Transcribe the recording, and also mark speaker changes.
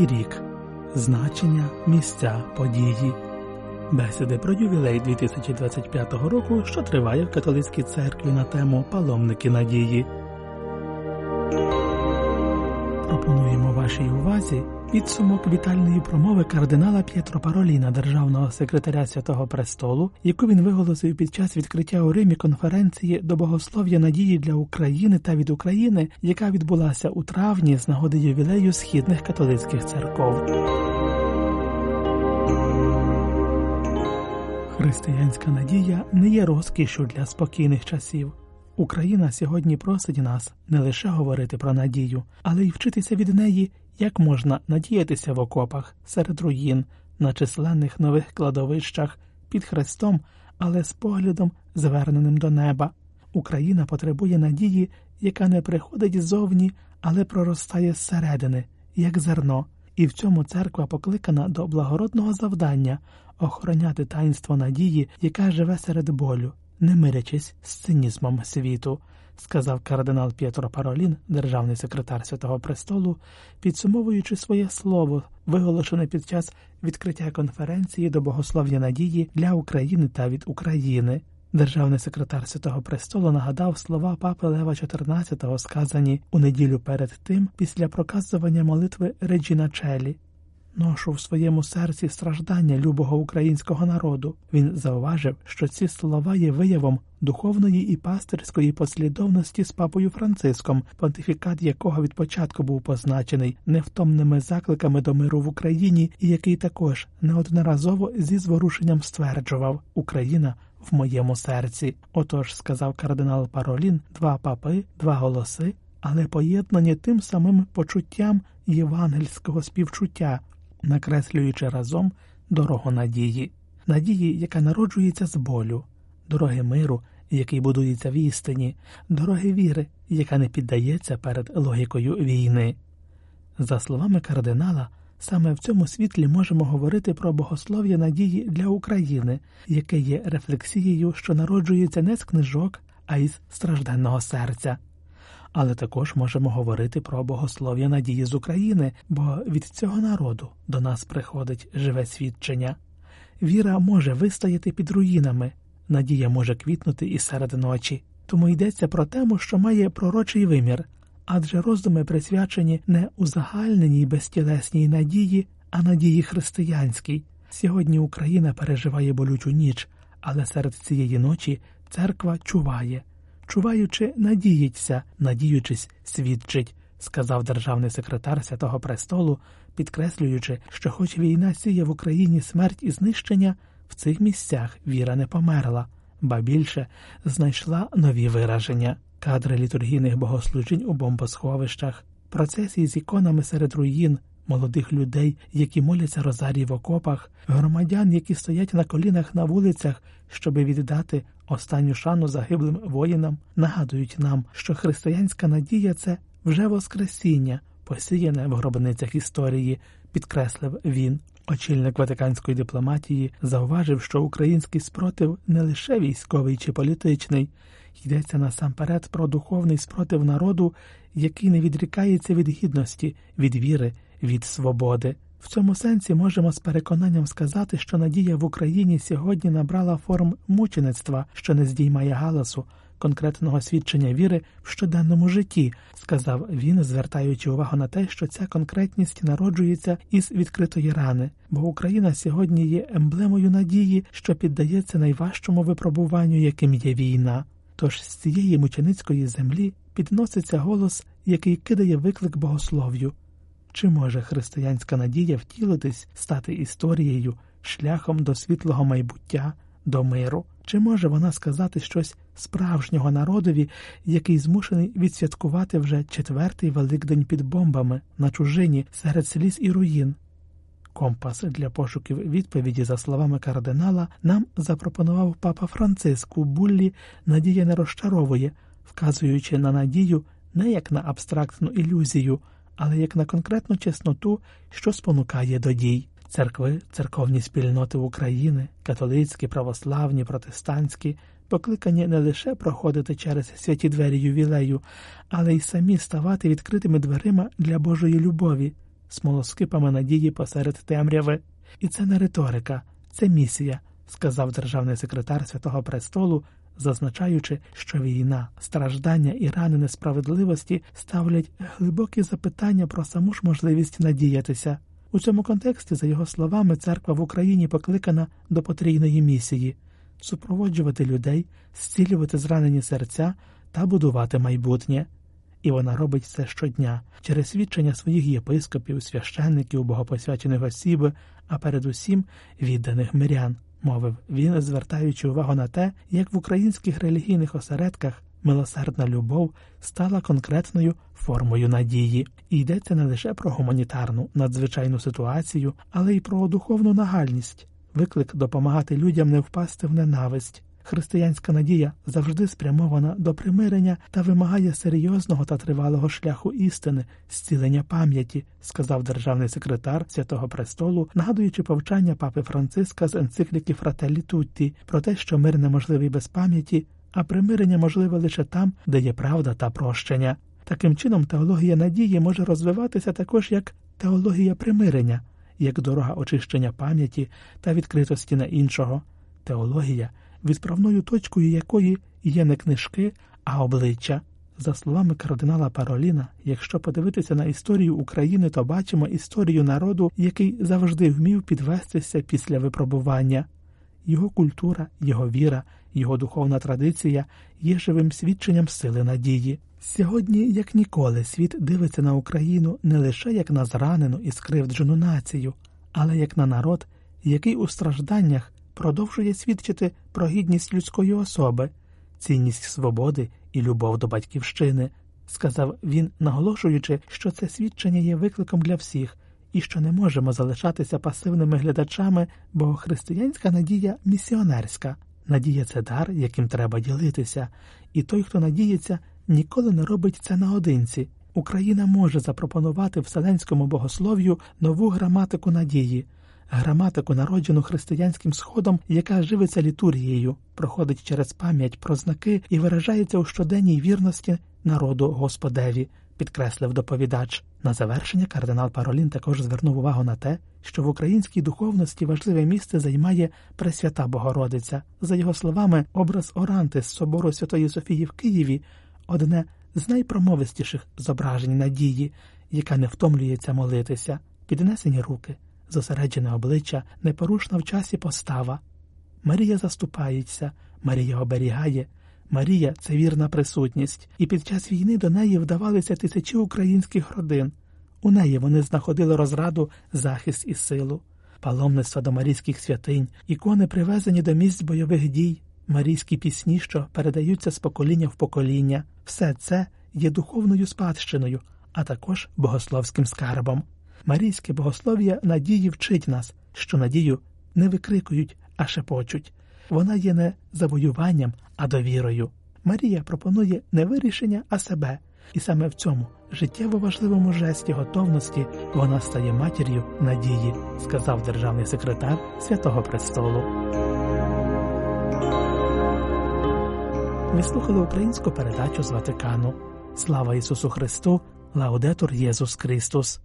Speaker 1: Святий рік значення, місця, події. Бесіди про ювілей 2025 року, що триває в католицькій церкві на тему Паломники надії. Пропонуємо вашій увазі підсумок вітальної промови кардинала П'єтро Пароліна, державного секретаря Святого Престолу, яку він виголосив під час відкриття у Римі конференції до богослов'я надії для України та від України, яка відбулася у травні з нагоди ювілею східних католицьких церков. Християнська надія не є розкішю для спокійних часів. Україна сьогодні просить нас не лише говорити про надію, але й вчитися від неї, як можна надіятися в окопах, серед руїн, на численних нових кладовищах, під хрестом, але з поглядом, зверненим до неба. Україна потребує надії, яка не приходить ззовні, але проростає зсередини, як зерно, і в цьому церква покликана до благородного завдання охороняти таїнство надії, яка живе серед болю не мирячись з цинізмом світу, сказав кардинал П'єтро Паролін, державний секретар Святого Престолу, підсумовуючи своє слово, виголошене під час відкриття конференції до богослов'я надії для України та від України. Державний секретар Святого Престолу нагадав слова папи Лева XIV, сказані у неділю перед тим після проказування молитви Реджіна Челі. Ношу в своєму серці страждання любого українського народу. Він зауважив, що ці слова є виявом духовної і пастирської послідовності з папою Франциском, понтифікат якого від початку був позначений невтомними закликами до миру в Україні, і який також неодноразово зі зворушенням стверджував Україна в моєму серці. Отож, сказав кардинал Паролін, два папи, два голоси, але поєднані тим самим почуттям євангельського співчуття накреслюючи разом дорогу надії, надії, яка народжується з болю, дороги миру, який будується в істині, дороги віри, яка не піддається перед логікою війни. За словами кардинала, саме в цьому світлі можемо говорити про богослов'я надії для України, яке є рефлексією, що народжується не з книжок, а із стражденного серця але також можемо говорити про богослов'я надії з України, бо від цього народу до нас приходить живе свідчення. Віра може вистояти під руїнами, надія може квітнути і серед ночі. Тому йдеться про тему, що має пророчий вимір, адже роздуми присвячені не узагальненій безтілесній надії, а надії християнській. Сьогодні Україна переживає болючу ніч, але серед цієї ночі церква чуває чуваючи, надіється, надіючись, свідчить, сказав державний секретар Святого Престолу, підкреслюючи, що, хоч війна сіє в Україні смерть і знищення, в цих місцях віра не померла, ба більше знайшла нові вираження, кадри літургійних богослужінь у бомбосховищах, процесії з іконами серед руїн молодих людей, які моляться розарій в окопах, громадян, які стоять на колінах на вулицях, щоби віддати останню шану загиблим воїнам, нагадують нам, що християнська надія це вже Воскресіння, посіяне в гробницях історії, підкреслив він. Очільник Ватиканської дипломатії зауважив, що український спротив не лише військовий чи політичний, йдеться насамперед про духовний спротив народу, який не відрікається від гідності, від віри, від свободи. В цьому сенсі можемо з переконанням сказати, що надія в Україні сьогодні набрала форм мучеництва, що не здіймає галасу, конкретного свідчення віри в щоденному житті, сказав він, звертаючи увагу на те, що ця конкретність народжується із відкритої рани, бо Україна сьогодні є емблемою надії, що піддається найважчому випробуванню, яким є війна. Тож з цієї мученицької землі підноситься голос, який кидає виклик богослов'ю. Чи може християнська надія втілитись, стати історією, шляхом до світлого майбуття, до миру? Чи може вона сказати щось справжнього народові, який змушений відсвяткувати вже четвертий великдень під бомбами на чужині серед сліз і руїн? Компас для пошуків відповіді, за словами кардинала, нам запропонував папа Франциск у буллі Надія не розчаровує, вказуючи на надію не як на абстрактну ілюзію але як на конкретну чесноту, що спонукає до дій. Церкви, церковні спільноти України, католицькі, православні, протестантські, покликані не лише проходити через святі двері ювілею, але й самі ставати відкритими дверима для Божої любові, смолоскипами надії посеред темряви. І це не риторика, це місія, сказав державний секретар Святого Престолу, зазначаючи, що війна, страждання і рани несправедливості ставлять глибокі запитання про саму ж можливість надіятися. У цьому контексті, за його словами, церква в Україні покликана до потрійної місії супроводжувати людей, зцілювати зранені серця та будувати майбутнє. І вона робить це щодня через свідчення своїх єпископів, священників, богопосвячених осіб, а передусім відданих мирян, мовив він, звертаючи увагу на те, як в українських релігійних осередках милосердна любов стала конкретною формою надії, і йдеться не лише про гуманітарну надзвичайну ситуацію, але й про духовну нагальність, виклик допомагати людям не впасти в ненависть. Християнська надія завжди спрямована до примирення та вимагає серйозного та тривалого шляху істини, зцілення пам'яті, сказав державний секретар Святого Престолу, нагадуючи повчання папи Франциска з енцикліки Фрателі Тутті про те, що мир неможливий без пам'яті, а примирення можливе лише там, де є правда та прощення. Таким чином, теологія надії може розвиватися також як теологія примирення, як дорога очищення пам'яті та відкритості на іншого, теологія відправною точкою якої є не книжки, а обличчя. За словами кардинала Пароліна, якщо подивитися на історію України, то бачимо історію народу, який завжди вмів підвестися після випробування. Його культура, його віра, його духовна традиція є живим свідченням сили надії. Сьогодні, як ніколи, світ дивиться на Україну не лише як на зранену і скривджену націю, але як на народ, який у стражданнях продовжує свідчити про гідність людської особи, цінність свободи і любов до батьківщини, сказав він, наголошуючи, що це свідчення є викликом для всіх і що не можемо залишатися пасивними глядачами, бо християнська надія місіонерська. Надія це дар, яким треба ділитися, і той, хто надіється, ніколи не робить це наодинці. Україна може запропонувати вселенському богослов'ю нову граматику надії граматику, народжену християнським сходом, яка живиться літургією, проходить через пам'ять про знаки і виражається у щоденній вірності народу Господеві, підкреслив доповідач. На завершення кардинал Паролін також звернув увагу на те, що в українській духовності важливе місце займає Пресвята Богородиця. За його словами, образ Оранти з собору Святої Софії в Києві одне з найпромовистіших зображень надії, яка не втомлюється молитися, піднесені руки зосереджене обличчя, непорушна в часі постава. Марія заступається, Марія оберігає. Марія це вірна присутність, і під час війни до неї вдавалися тисячі українських родин. У неї вони знаходили розраду, захист і силу, паломництва до марійських святинь, ікони привезені до місць бойових дій, марійські пісні, що передаються з покоління в покоління. Все це є духовною спадщиною, а також богословським скарбом. Марійське богослов'я надії вчить нас, що надію не викрикують, а шепочуть. Вона є не завоюванням, а довірою. Марія пропонує не вирішення, а себе, і саме в цьому життєво важливому жесті готовності вона стає матір'ю надії, сказав державний секретар Святого Престолу. Ви слухали українську передачу з Ватикану. Слава Ісусу Христу! Лаудетур Єсус Христос!